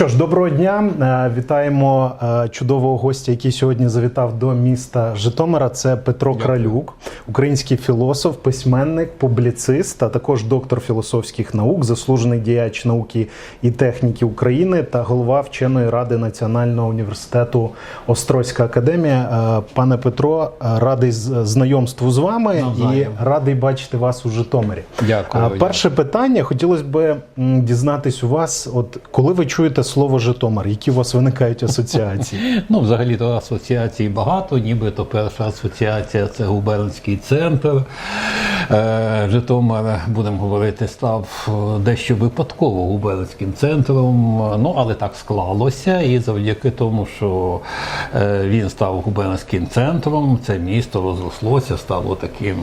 що ж, доброго дня. Е, Вітаємо е, чудового гостя, який сьогодні завітав до міста Житомира. Це Петро Кралюк, український філософ, письменник, публіцист, а також доктор філософських наук, заслужений діяч науки і техніки України та голова вченої ради Національного університету Острозька академія. Е, Пане Петро, радий з- знайомству з вами і радий бачити вас у Житомирі. Дякую. Перше питання хотілося б дізнатись у вас, от коли ви чуєте слово Житомир, які у вас виникають асоціації? Ну, взагалі то асоціацій багато, нібито перша асоціація це губернський центр. Е, Житомир, будемо говорити, став дещо випадково губернським центром. Ну, але так склалося. І завдяки тому, що е, він став губернським центром, це місто розрослося, стало таким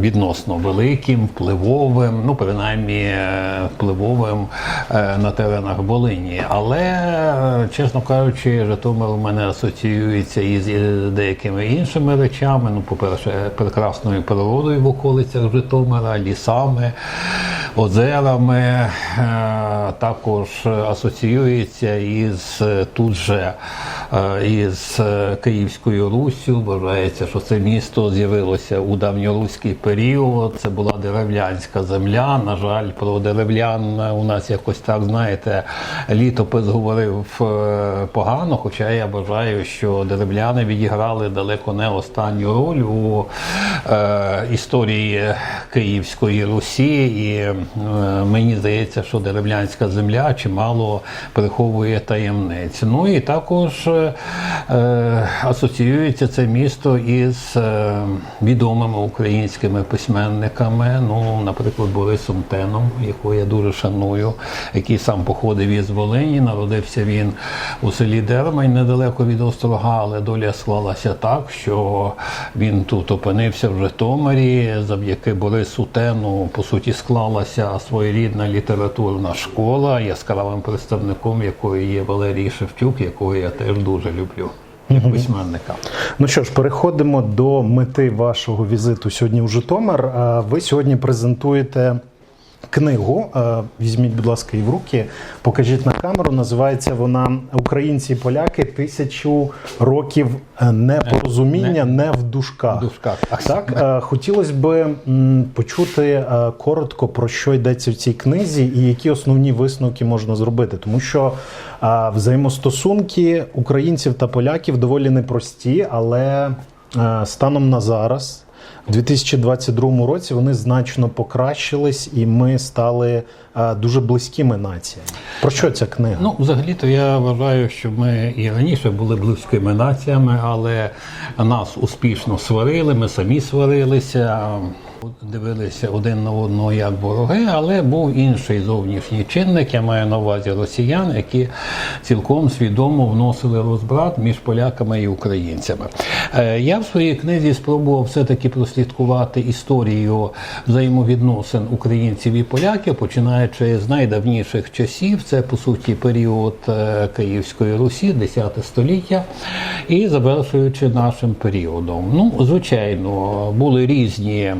відносно великим, впливовим, ну, принаймні е, впливовим на теренах Волині. Але, е, чесно кажучи, Житомир у мене асоціюється із е, деякими іншими речами. Ну, по-перше, прекрасною природою в околицях Житомира, лісами, озерами. Е, Також асоціюється із е, тут же із е, Київською Руссю. Вважається, що це місто з'явилося у давньоруський період. Це була деревлянська земля. На жаль, про деревлян у нас якось так, знаєте, літопис говорив е, погано, хоча я вважаю, що деревляни відіграли далеко не останню роль у е, історії Київської Русі, і е, мені здається, що деревлянська земля чимало приховує таємниць. Ну і також е, асоціюється це місто із е, відомими українськими письменниками, ну, наприклад, Борисом Теном, якого я дуже шаную, який сам походив із Волині. Народився він у селі Дермань недалеко від Острога, але доля склалася так, що він тут опинився в Житомирі. Завдяки Борису Тену, по суті, склалася своєрідна літературна школа, яскравим представником якої є Валерій Шевчук, якого я теж дуже люблю. Як письменника. Ну що ж, переходимо до мети вашого візиту сьогодні у Житомир. А Ви сьогодні презентуєте книгу. Е, Візьміть, будь ласка, її в руки, покажіть на камеру. Називається вона Українці і поляки тисячу років е, непорозуміння, не в душках. В дужках. Так, е, хотілося б почути коротко про що йдеться в цій книзі, і які основні висновки можна зробити, тому що взаємостосунки українців та поляків доволі непрості, але станом на зараз. У 2022 році вони значно покращились, і ми стали е, дуже близькими націями. Про що ця книга? Ну, взагалі-то я вважаю, що ми і раніше були близькими націями, але нас успішно сварили, ми самі сварилися, дивилися один на одного як вороги, але був інший зовнішній чинник, я маю на увазі росіян, які цілком свідомо вносили розбрат між поляками і українцями. Е, Я в своїй книзі спробував все-таки прослідкувати історію взаємовідносин українців і поляків, починаючи з найдавніших часів, це по суті період е, Київської Русі, 10 століття, і завершуючи нашим періодом. Ну, звичайно, були різні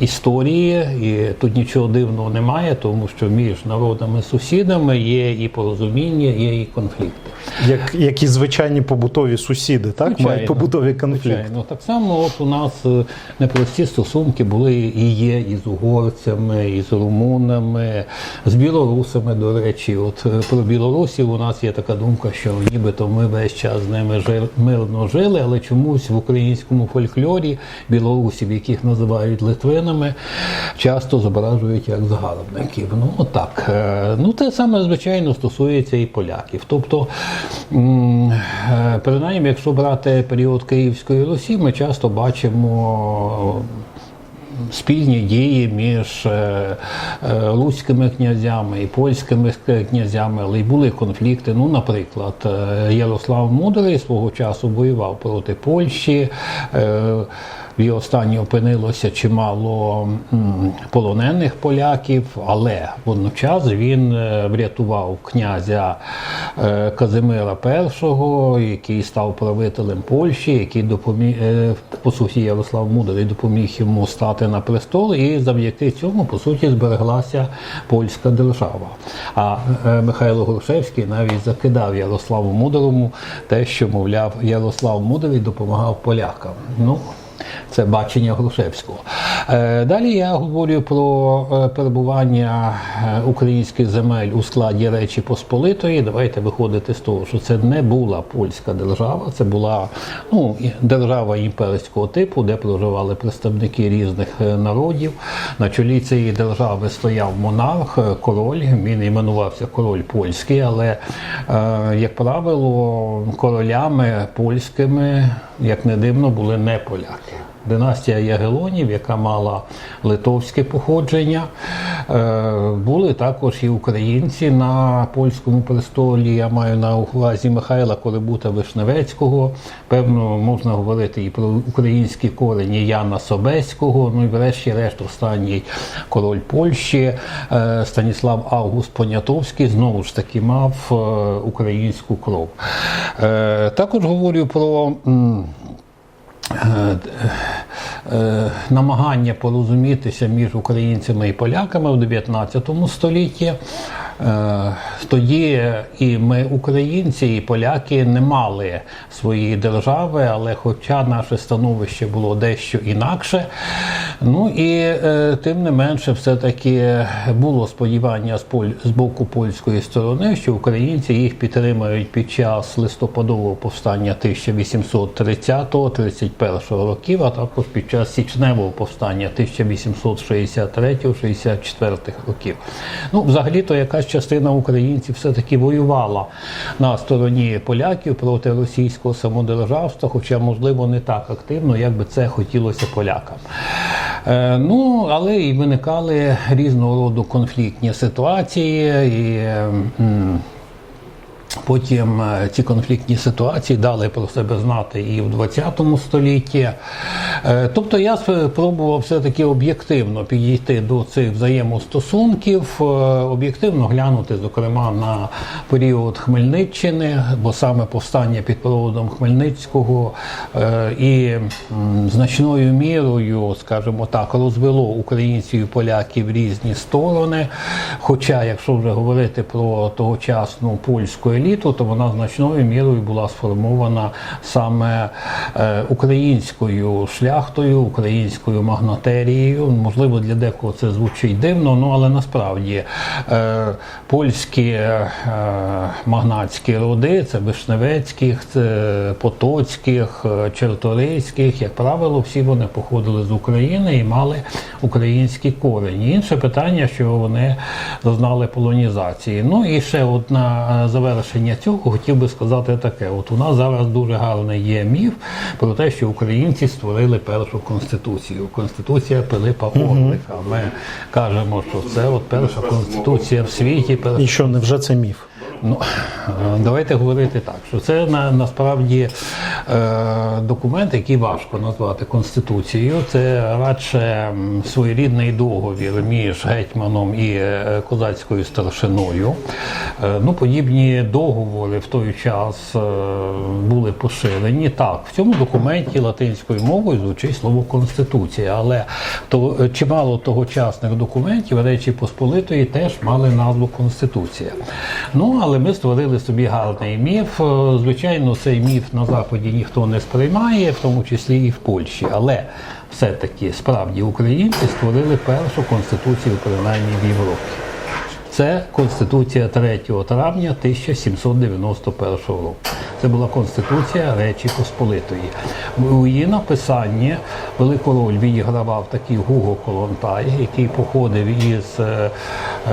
історії, і тут нічого дивного немає, тому що між народами-сусідами є і порозуміння, є і конфлікти. Як, як і звичайні побутові сусіди, так Звичайно. мають побутові конфлікти. Звичайно, так само от у нас е, непрості стосунки були і є із угорцями, і з румунами, з білорусами, до речі. От е, про білорусів у нас є така думка, що нібито ми весь час з ними жи- мирно жили, але чомусь в українському фольклорі білорусів, яких називають литвинами, часто зображують як загарбників. Ну отак. Е, Ну те саме звичайно стосується і поляків. Тобто, е, принаймні, якщо брати період Київської Русі, ми часто бачимо. Спільні дії між е, руськими князями і польськими князями, але й були конфлікти. Ну, наприклад, Ярослав Мудрий свого часу воював проти Польщі. В його стані опинилося чимало полонених поляків, але водночас він е, врятував князя е, Казимира І, який став правителем Польщі, який допоміг е, по суті Ярослав Мудрий допоміг йому стати на престол, і завдяки цьому по суті збереглася польська держава. А Михайло Грушевський навіть закидав Ярославу Мудрому те, що мовляв Ярослав Мудрий допомагав полякам. Ну це бачення Грушевського. Е, Далі я говорю про е, перебування е, українських земель у складі Речі Посполитої. Давайте виходити з того, що це не була польська держава, це була ну, держава імперського типу, де проживали представники різних народів. На чолі цієї держави стояв монарх, король. Він іменувався король польський, але, як правило, королями польськими, як не дивно, були не поляки. Династія Ягелонів, яка мала литовське походження, Е, були також і українці на польському престолі. Я маю на увазі Михайла Корибута Вишневецького. Певно, можна говорити і про українські корені Яна Собеського. Ну і врешті-решт останній король Польщі е, Станіслав Август Понятовський знову ж таки мав е, українську кров. Також говорю про. Е, е, намагання порозумітися між українцями і поляками в 19 столітті. Е, Тоді і ми, українці, і поляки, не мали своєї держави, але хоча наше становище було дещо інакше, ну і е, тим не менше, все-таки було сподівання з, поль... з боку польської сторони, що українці їх підтримають під час листопадового повстання 1830-31 років, а також під час січневого повстання 1863-64 років. Ну, взагалі-то якась частина українців все-таки воювала на стороні поляків проти російського самодержавства, хоча, можливо, не так активно, як би це хотілося полякам. Е, ну, але і виникали різного роду конфліктні ситуації. І, Потім е, ці конфліктні ситуації дали про себе знати і в 20 столітті. Е, Тобто я спробував все-таки об'єктивно підійти до цих взаємостосунків, е, об'єктивно глянути, зокрема, на період Хмельниччини, бо саме повстання під проводом Хмельницького і значною мірою, скажімо так, розвело українців і поляків різні сторони. Хоча, якщо вже говорити про тогочасну польську еліту, то вона значною мірою була сформована саме е, українською шляхтою, українською магнатерією. Можливо, для декого це звучить дивно, ну але насправді е, польські е, магнатські роди це Вишневецьких, це Потоцьких, Черторийських, як правило, всі вони походили з України і мали українські корені. Інше питання, що вони зазнали полонізації. Ну і ще от на е, завершення цього хотів би сказати таке: от у нас зараз дуже гарний є міф про те, що українці створили першу конституцію. Конституція Пилипа Орлика. Ми кажемо, що це от перша конституція в світі. І що, невже це міф? Ну, е, давайте говорити так, що це на, насправді е, документ, який важко назвати Конституцією. Це радше своєрідний договір між гетьманом і е, козацькою старшиною. Е, ну, подібні договори в той час е, були поширені. Так, в цьому документі латинською мовою звучить слово Конституція, але то, е, чимало тогочасних документів Речі Посполитої теж мали назву Конституція. Ну, але ми створили собі гарний міф. Е, Звичайно, цей міф на Заході ніхто не сприймає, в тому числі і в Польщі. Але все-таки справді українці створили першу конституцію, принаймні в Європі. Це Конституція 3 травня 1791 року. Це була Конституція Речі Посполитої. У її написанні велику роль відігравав такий Гуго Колонтай, який походив із е,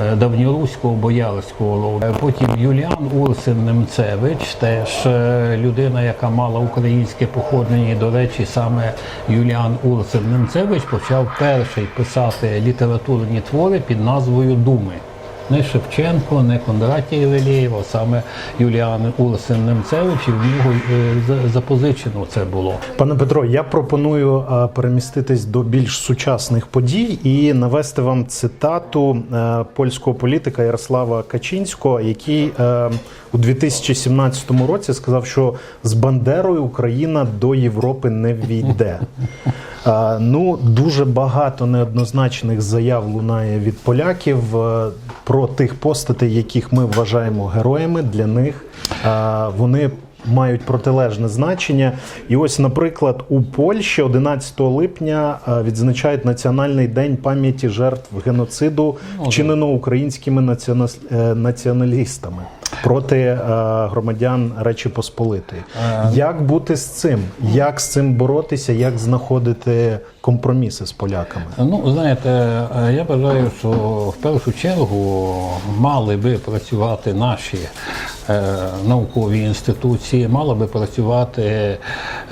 е, давньоруського боярського роду. Потім Юліан Урсин Немцевич, теж е, людина, яка мала українське походження. І, до речі, саме Юліан Урсин Немцевич почав перший писати літературні твори під назвою Думи. Не Шевченко, не Кондратій Велєєв, а саме Юліан Урсен Немцевич, і в нього е, за- запозичено це було. Пане Петро, я пропоную е, переміститись до більш сучасних подій і навести вам цитату е, польського політика Ярослава Качинського, який у 2017 році сказав, що з Бандерою Україна до Європи не війде. Ну, дуже багато неоднозначних заяв лунає від поляків е, про тих постатей, яких ми вважаємо героями. Для них вони мають протилежне значення. І ось, наприклад, у Польщі 11 липня е, відзначають Національний день пам'яті жертв геноциду, вчиненого українськими е, націоналістами проти е, громадян Речі Посполитої. Як бути з цим? Як з цим боротися? Як знаходити компроміси з поляками? Ну, знаєте, е, я бажаю, що в першу чергу мали би працювати наші е, наукові інституції, мали би працювати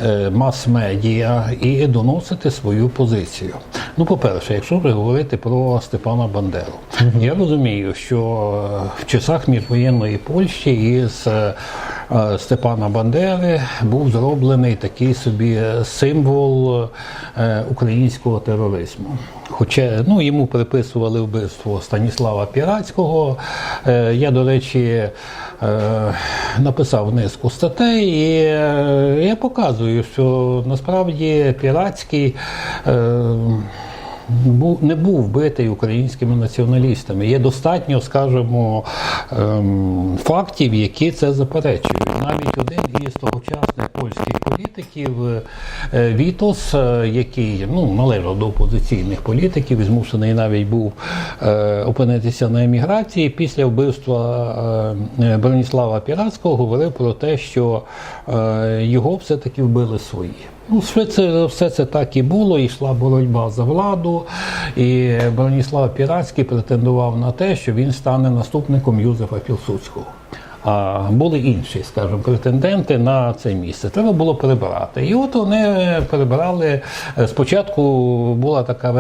е, мас-медіа і доносити свою позицію. Ну, по-перше, якщо вже говорити про Степана Бандеру, я розумію, що е, в часах міжвоєнної Польщі із е, е, Степана Бандери був зроблений такий собі символ е, українського тероризму. Хоча ну, йому приписували вбивство Станіслава Піратського. Е, Я, до речі, е, написав низку статей, і е, я показую, що насправді Піратський. е, не був вбитий українськими націоналістами. Є достатньо, скажімо, ем, фактів, які це заперечують. Навіть один із тогочасних польських політиків е, Вітос, е, який ну, належав до опозиційних політиків, змушений навіть був е, опинитися на еміграції після вбивства е, Броніслава Піратського, говорив про те, що е, його все-таки вбили свої. Ну, все це, все це так і було, йшла боротьба за владу. І Броніслав Піратський претендував на те, що він стане наступником Юзефа Пілсудського. А були інші, скажімо, претенденти на це місце. Треба було перебирати. І от вони перебирали. Спочатку була така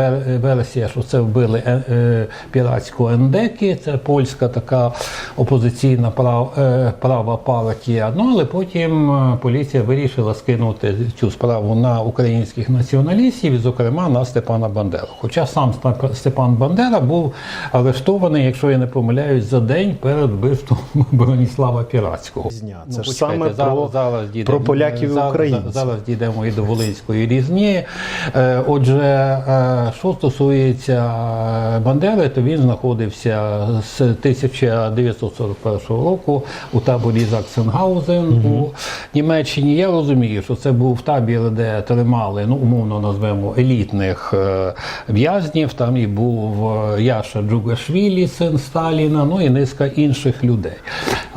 версія, що це вбили е, е, піратську ендеки, це польська така опозиційна прав, е, права партія. Ну але потім поліція вирішила скинути цю справу на українських націоналістів, і, зокрема на Степана Бандеру. Хоча сам Степан Бандера був арештований, якщо я не помиляюсь, за день перед вбивством Броніслава Піратського. Різня. Ну, ж саме про- зараз дійдемо- про поляків і українців. Зараз дійдемо і до Волинської різні. Е, Отже, е, що стосується е, Бандери, то він знаходився з 1941 року у таборі Заксенгаузен у Німеччині. Я розумію, що це був табір, де тримали, ну умовно назвемо елітних в'язнів. Там і був Яша Джугашвілі, син Сталіна, ну і низка інших людей.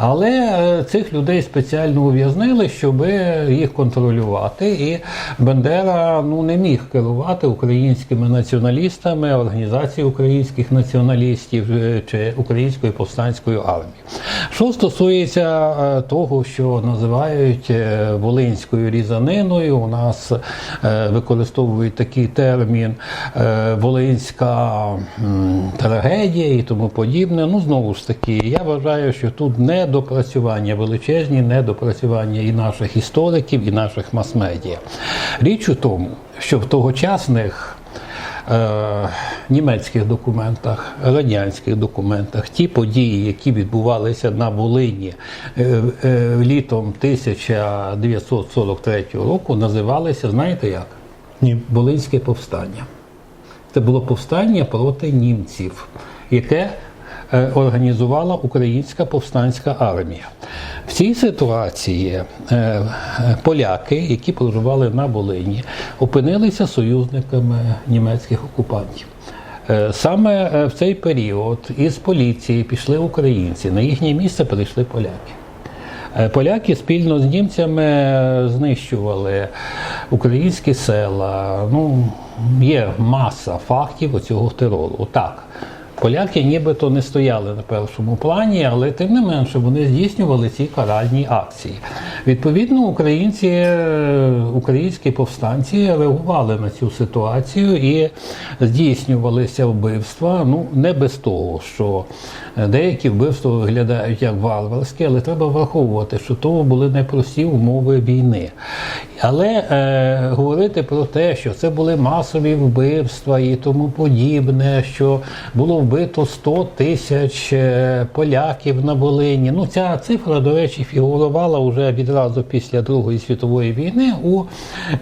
Але е, цих людей спеціально ув'язнили, щоб їх контролювати. І Бендера ну, не міг керувати українськими націоналістами, організацією українських націоналістів е, чи українською повстанською армією. Що стосується е, того, що називають волинською різаниною, у нас використовують такий термін волинська трагедія і тому подібне. Ну знову ж таки, я вважаю, що тут недопрацювання величезні, недопрацювання і наших істориків, і наших мас-медіа. Річ у тому, що в тогочасних е, німецьких документах, радянських документах, ті події, які відбувалися на Волині е, е, літом 1943 року, називалися, знаєте як? Ні. Волинське повстання. Це було повстання проти німців, яке організувала Українська повстанська армія. В цій ситуації е, е, поляки, які проживали на Волині, опинилися союзниками німецьких окупантів. Е, Саме е, в цей період із поліції пішли українці, на їхнє місце прийшли поляки. Е, Поляки спільно з німцями знищували українські села. Ну, є маса фактів оцього терору. Так, поляки нібито не стояли на першому плані, але тим не менше вони здійснювали ці каральні акції. Відповідно, українці, е, українські повстанці реагували на цю ситуацію і здійснювалися вбивства. Ну не без того, що деякі вбивства виглядають як варварські, але треба враховувати, що то були непрості умови війни. Але е, говорити про те, що це були масові вбивства і тому подібне, що було вбито 100 тисяч е, поляків на Волині. Ну ця цифра, до речі, фігурувала вже відразу після Другої світової війни у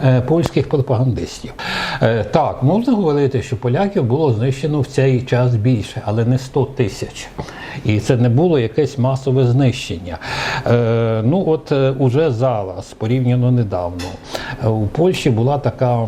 е, польських пропагандистів. Е, так, можна говорити, що поляків було знищено в цей час більше, але не 100 тисяч. І це не було якесь масове знищення. Е, ну от е, уже зараз, порівняно недавно, е, у Польщі була така,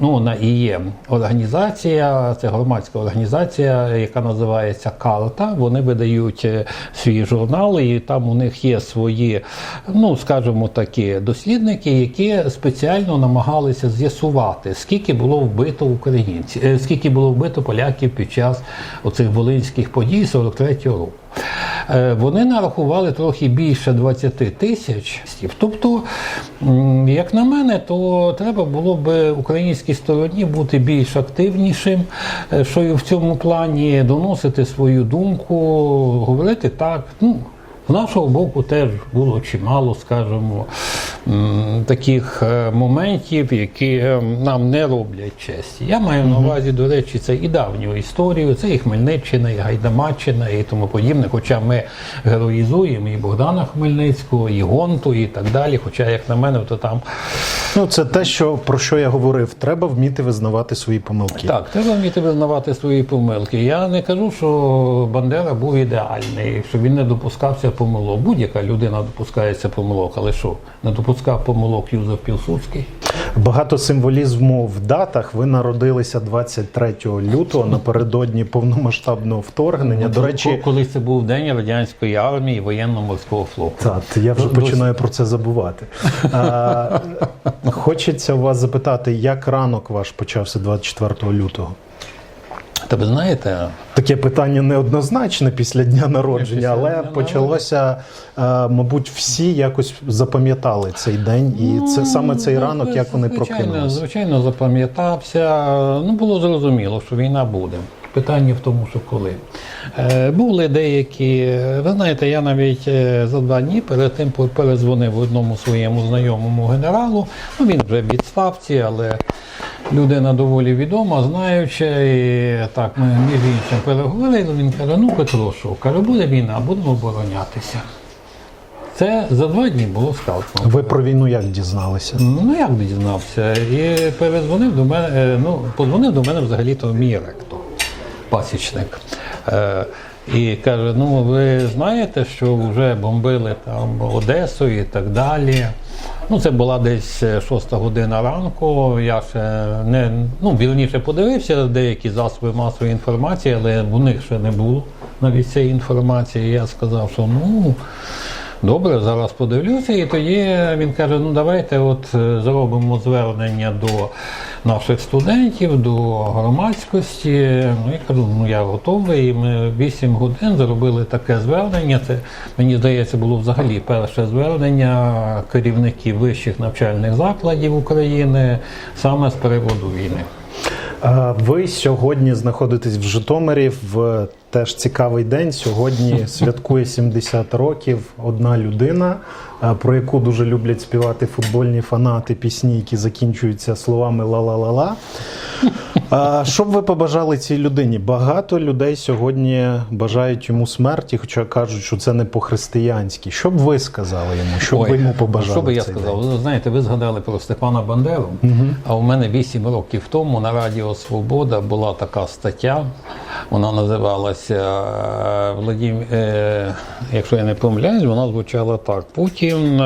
ну вона і є організація, це громадська організація, яка називається Карта. Вони видають е, свій журнал, і там у них є свої, ну скажімо такі, дослідники, які спеціально намагалися з'ясувати, скільки було вбито українців, е, скільки було вбито поляків під час оцих волинських подій 43-го року. Е, Вони нарахували трохи більше 20 тисяч. Тобто, як на мене, то треба було б українській стороні бути більш активнішим, е, що в цьому плані доносити свою думку, говорити так. Ну, з нашого боку теж було чимало, скажімо, таких е, моментів, які е, нам не роблять честі. Я маю на увазі, до речі, це і давню історію, це і Хмельниччина, і Гайдамаччина, і тому подібне. Хоча ми героїзуємо і Богдана Хмельницького, і Гонту, і так далі. Хоча, як на мене, то там Ну, це те, що про що я говорив. Треба вміти визнавати свої помилки. Так, треба вміти визнавати свої помилки. Я не кажу, що Бандера був ідеальний, що він не допускався помилок. Будь-яка людина допускається помилок, але що, не допускав помилок Юзеф Пілсудський? Багато символізму в датах. Ви народилися 23 лютого напередодні повномасштабного вторгнення. До речі, коли це був день радянської армії воєнно-морського флоту. Так, я вже починаю про це забувати. А, хочеться вас запитати, як ранок ваш почався 24 лютого? Та ви знаєте, Таке питання неоднозначне після дня народження, Після але дня почалося, е, мабуть, всі якось запам'ятали цей день, і це саме цей ранок, як вони Ну, звичайно, прокинулися. Звичайно, запам'ятався. Ну, було зрозуміло, що війна буде. Питання в тому, що коли. Е, були деякі, ви знаєте, я навіть е, за два дні перед тим перезвонив одному своєму знайомому генералу. Ну, він вже в відставці, але людина доволі відома, знаюча. І так, ми між іншим переговорили. Він каже: ну, Петрошов, каже, буде війна, будемо оборонятися. Це за два дні було сказано. Ви про війну як дізналися? Ну як дізнався? І перезвонив до мене. е, Ну, подзвонив до мене взагалі-то мій ректор, пасічник. Е, і каже: ну ви знаєте, що вже бомбили там Одесу і так далі. Ну, це була десь е, шоста година ранку. Я ще не ну вірніше подивився деякі засоби масової інформації, але в них ще не було навіть цієї інформації. Я сказав, що ну. Добре, зараз подивлюся, і тоді він каже: ну давайте от е, зробимо звернення до наших студентів, до громадськості. Ну я кажу, ну я готовий. І ми 8 годин зробили таке звернення. Це мені здається було взагалі перше звернення керівників вищих навчальних закладів України саме з приводу війни. Ви сьогодні знаходитесь в Житомирі в теж цікавий день. Сьогодні святкує 70 років одна людина, про яку дуже люблять співати футбольні фанати пісні, які закінчуються словами ла-ла-ла-ла. Що б ви побажали цій людині? Багато людей сьогодні бажають йому смерті, хоча кажуть, що це не по-християнськи. Що б ви сказали йому? Що б ви йому побажали? Що би я сказав? день? Знаєте, ви згадали про Степана Бандеру, а у мене 8 років тому на Радіо Свобода була така стаття. Вона називалася е, Владім... е, якщо я не помиляюсь, вона звучала так: Путін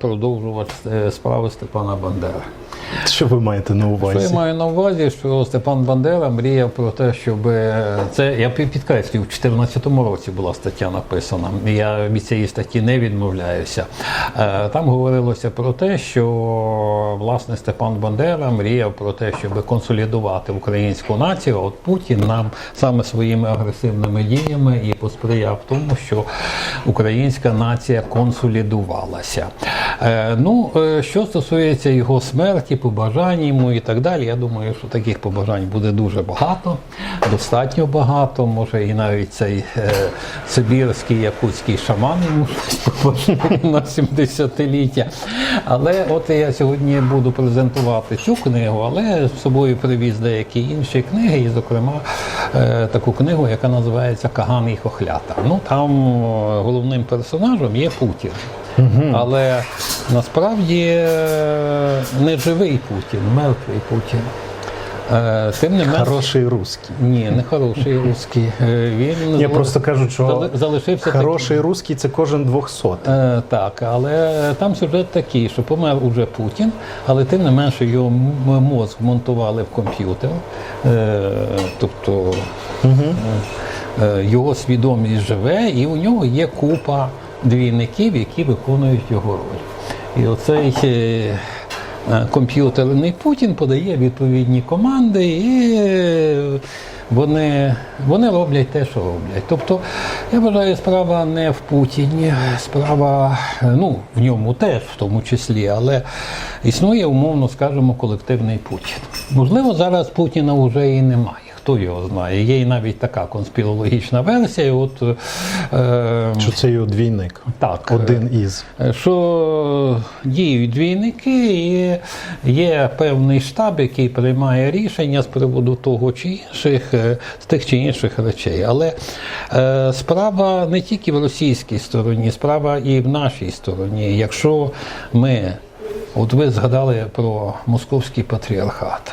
продовжувати е, справи Степана Бандери. Що ви маєте на Що увазі? я маю на увазі, що Степан Бандера мріяв про те, щоб е, це я підкреслюю, в 2014 році була стаття написана. Я від цієї статті не відмовляюся. Е, Там говорилося про те, що власне Степан Бандера мріяв про те, щоб консолідувати українську націю. а От Путін нам саме своїми агресивними діями і посприяв тому, що українська нація консолідувалася. Е, ну, що стосується його смерті, побажань йому і так далі, я думаю, що таких побажань буде дуже багато, достатньо багато. Може, і навіть цей е, сибірський якутський шаман йому на 70-ліття. Але от я сьогодні буду презентувати цю книгу, але з собою привіз деякі інші книги, і, зокрема, е, таку книгу, яка називається Каган і Хохлята. Ну там е, головним персонажем є Путін. Але насправді е, не живий Путін, мертвий Путін. Е, Тим не менш, Хороший русський. ні, не хороший русський. Е, Він Я зали- просто кажу, що зали- залишився таким. хороший русський це кожен двохсотий. Так, але там сюжет такий, що помер уже Путін, але тим не менше його мозк монтували в комп'ютер. Тобто е, його свідомість живе, і у нього є купа двійників, які виконують його роль. І оцей. е, е, Комп'ютерний Путін подає відповідні команди, і е, вони, вони роблять те, що роблять. Тобто, я вважаю, справа не в Путіні, справа ну, в ньому теж, в тому числі, але існує, умовно скажемо, колективний Путін. Можливо, зараз Путіна вже і немає. Хто його знає? Є і навіть така конспірологічна версія. От, е, Що це його двійник? так, Один із. що діють двійники, і є певний штаб, який приймає рішення з приводу того чи інших, е, з тих чи інших речей. Але е, справа не тільки в російській стороні, справа і в нашій стороні. Якщо ми, от ви згадали про московський патріархат.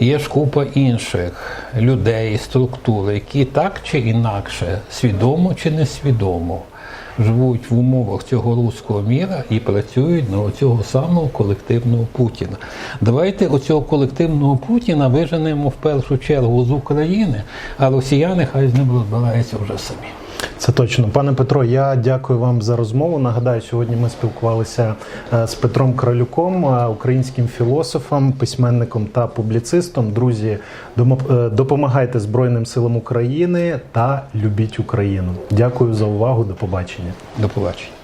Є ж купа інших людей, структур, які так чи інакше, свідомо чи несвідомо, живуть в умовах цього руського міра і працюють на оцього самого колективного Путіна. Давайте оцього колективного Путіна виженемо в першу чергу з України, а росіяни хай з ним розбираються вже самі. Це точно, пане Петро. Я дякую вам за розмову. Нагадаю, сьогодні ми спілкувалися е, з Петром Кралюком, е, українським філософом, письменником та публіцистом. Друзі, е, допомагайте Збройним силам України та любіть Україну. Дякую за увагу. До побачення. До побачення.